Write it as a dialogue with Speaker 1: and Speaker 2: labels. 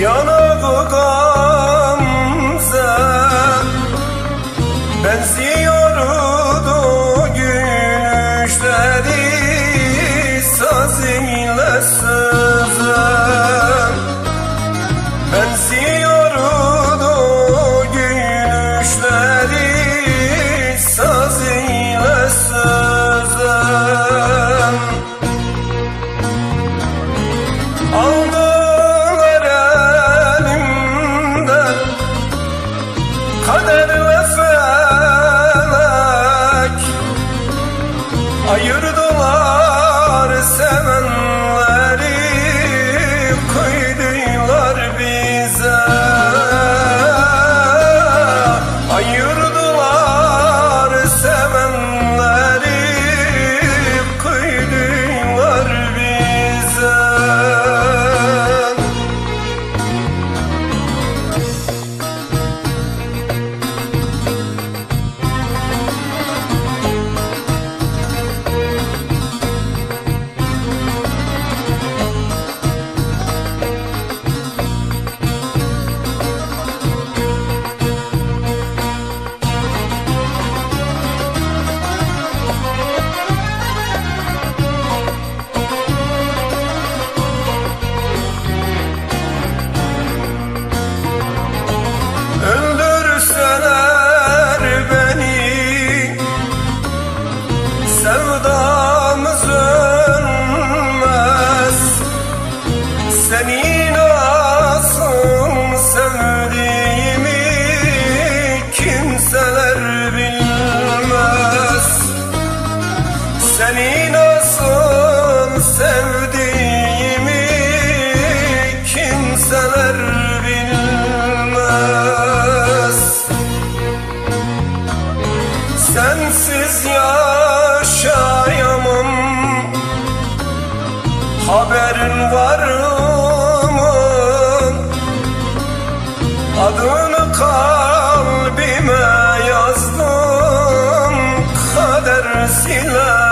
Speaker 1: Yanağı gamze Benziyordu gülüşleri. Ayırdılar Seni nasıl sevdiğimi kimseler bilmez. Sensiz yaşayamam. Haberin var mı? Adını kalbime yazdım kader silah